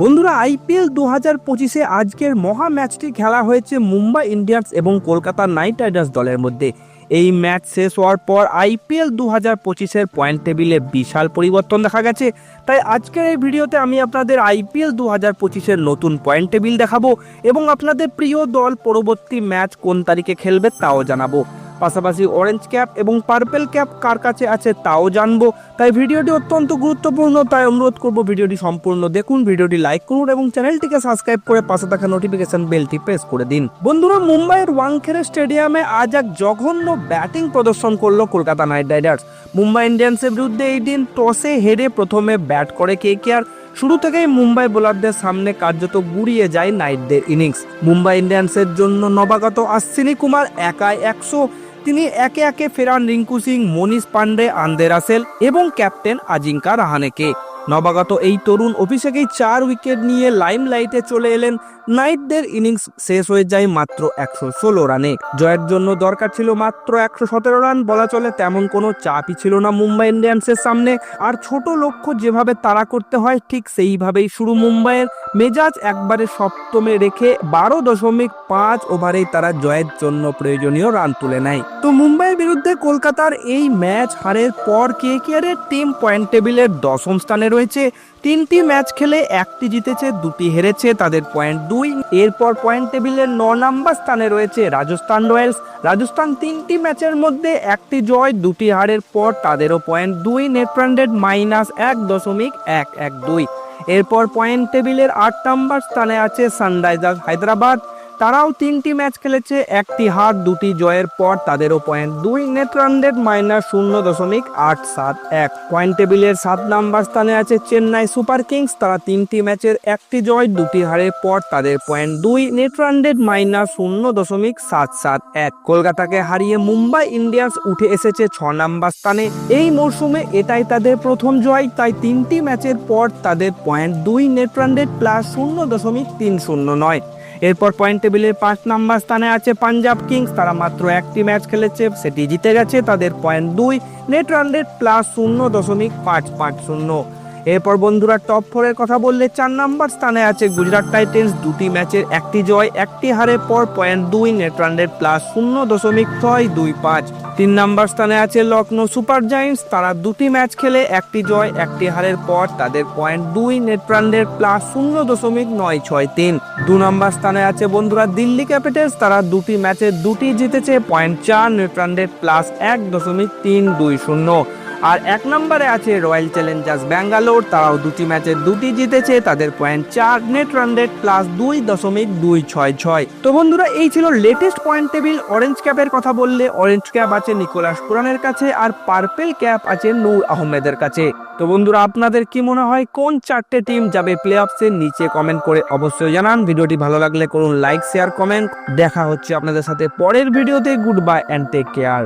বন্ধুরা, আইপিএল দু হাজার পঁচিশে আজকের মহা ম্যাচটি খেলা হয়েছে মুম্বাই ইন্ডিয়ান্স এবং কলকাতা নাইট রাইডার্স দলের মধ্যে। এই ম্যাচ শেষ হওয়ার পর আইপিএল দু হাজার পঁচিশের পয়েন্ট টেবিলে বিশাল পরিবর্তন দেখা গেছে। তাই আজকের এই ভিডিওতে আমি আপনাদের আইপিএল দু হাজার পঁচিশের নতুন পয়েন্ট টেবিল দেখাবো এবং আপনাদের প্রিয় দল পরবর্তী ম্যাচ কোন তারিখে খেলবে তাও জানাব। পাশাপাশি অরেঞ্জ ক্যাপ এবং পার্পেল ক্যাপ কার কাছে আছে তাও জানব। তাই ভিডিওটি অত্যন্ত গুরুত্বপূর্ণ, তাই অনুরোধ করব ভিডিওটি সম্পূর্ণ দেখুন, ভিডিওটি লাইক করুন এবং চ্যানেলটিকে সাবস্ক্রাইব করে পাশে থাকা নোটিফিকেশন বেলটি প্রেস করে দিন। বন্ধুরা, মুম্বাইয়ের ওয়াংখেড়ে স্টেডিয়ামে আজ এক জঘন্য ব্যাটিং প্রদর্শন করল কলকাতা নাইট রাইডার্স। মুম্বাই ইন্ডিয়ান্সের বিরুদ্ধে এই দিন টসে হেরে প্রথমে ব্যাট করে কে কে আর শুরু থেকেই মুম্বাই বোলারদের সামনে কার্যত গুড়িয়ে যায় নাইটদের ইনিংস মুম্বাই ইন্ডিয়ান্সের জন্য নবাগত আশ্বিনী কুমার একাই একশো তিনি একে একে ফেরান রিঙ্কু সিং মনীষ পান্ডে আন্দে রাসেল এবং ক্যাপ্টেন আজিঙ্কা রাহানেকে। নবাগত এই তরুণ অভিষেকেই চার উইকেট নিয়ে লাইম লাইটে চলে এলেন। নাইটদের ইনিংস শেষ হয়ে যায় মাত্র একশো ষোলো রানে। জয়ের জন্য দরকার ছিল মাত্র একশো সতেরো রান। বলা চলে তেমন কোনো চাপই ছিল না মুম্বাই ইন্ডিয়ান্সের সামনে। আর ছোট লক্ষ্য যেভাবে তাড়া করতে হয়, ঠিক সেইভাবেই শুরু মুম্বাইয়ের। মেজাজ একবারে সপ্তমে রেখে বারো দশমিক পাঁচ ওভারেই তারা জয়ের জন্য প্রয়োজনীয় রান তুলে নেয়। তো মুম্বাইয়ের বিরুদ্ধে কলকাতার এই ম্যাচ হারের পর কে কেয়ারের টিম পয়েন্ট টেবিলের দশম স্থানে রয়েছে। তিনটি ম্যাচ খেলে একটি জিতেছে, দুটি হেরেছে, তাদের পয়েন্ট দুই। এরপর পয়েন্ট টেবিলের ন নাম্বার স্থানে রয়েছে রাজস্থান রয়্যালস। রাজস্থান তিনটি ম্যাচের মধ্যে একটি জয়, দুটি হারের পর তাদেরও পয়েন্ট দুই, নেট মাইনাস এক দশমিক এক এক দুই। এরপর পয়েন্ট টেবিলের আট নাম্বার স্থানে আছে সানরাইজার্স হায়দ্রাবাদ। তারাও তিনটি ম্যাচ খেলেছে, একটি হার, দুটি জয়ের পর তাদেরও পয়েন্ট দুই নেট মাইনাস শূন্য দশমিক আট সাত এক। পয়েন্ট টেবিলের সাত নাম্বার স্থানে আছে চেন্নাই সুপার কিংস। তারা তিনটি ম্যাচের একটি জয়, দুটি হারের পর তাদের পয়েন্ট দুই নেট মাইনাস শূন্য দশমিক সাত সাত এক। কলকাতাকে হারিয়ে মুম্বাই ইন্ডিয়ান্স উঠে এসেছে ছ নাম্বার স্থানে। এই মরশুমে এটাই তাদের প্রথম জয়, তাই তিনটি ম্যাচের পর তাদের পয়েন্ট দুই নেট প্লাস শূন্য দশমিক তিন শূন্য নয়। এরপর পয়েন্ট টেবিলের পাঁচ নাম্বার স্থানে আছে পাঞ্জাব কিংস তারা মাত্র একটি ম্যাচ খেলেছে, সেটি জিতে গেছে তাদের পয়েন্ট দুই। নেট রান রেট প্লাস শূন্য দশমিক পাঁচ পাঁচ শূন্য। এরপর বন্ধুরা টপ ফোরের কথা বললে চার নাম্বার স্থানে আছে গুজরাট টাইটেন্স দুটি ম্যাচের একটি জয়, একটি হারের পর পয়েন্ট দুই নেট রানডেড প্লাস শূন্য দশমিক ছয় দুই পাঁচ। তিন নাম্বার স্থানে আছে লখনৌ সুপার জায়ান্টস, তারা দুটি ম্যাচ খেলে একটি জয়, একটি হারের পর তাদের পয়েন্ট দুই নেট রানডেড প্লাস শূন্য দশমিক নয় ছয় তিন। দু নম্বর স্থানে আছে বন্ধুরা দিল্লি ক্যাপিটালস, তারা দুটি ম্যাচে দুটি জিতেছে পয়েন্ট চার নেট রানডেড প্লাস এক দশমিক তিন দুই শূন্য। আর এক নম্বরে আছে রয়্যাল চ্যালেঞ্জার্স ব্যাঙ্গালোর তারাও দুটি ম্যাচে দুটি জিতেছে, তাদের পয়েন্ট চার নেট রানডেড প্লাস দুই দশমিক দুই ছয় ছয়। তো বন্ধুরা, এই ছিল লেটেস্ট পয়েন্ট টেবিল অরেঞ্জ ক্যাপের কথা বললে অরেঞ্জ ক্যাপ আছে নিকোলাস পুরানের কাছে আর পার্পেল ক্যাপ আছে নূর আহমেদের কাছে। তো বন্ধুরা, আপনাদের কি মনে হয়, কোন চারটে টিম যাবে প্লে অফসের নিচে কমেন্ট করে অবশ্যই জানান। ভিডিওটি ভালো লাগলে করুন লাইক শেয়ার কমেন্ট দেখা হচ্ছে আপনাদের সাথে পরের ভিডিওতে। Good bye and take care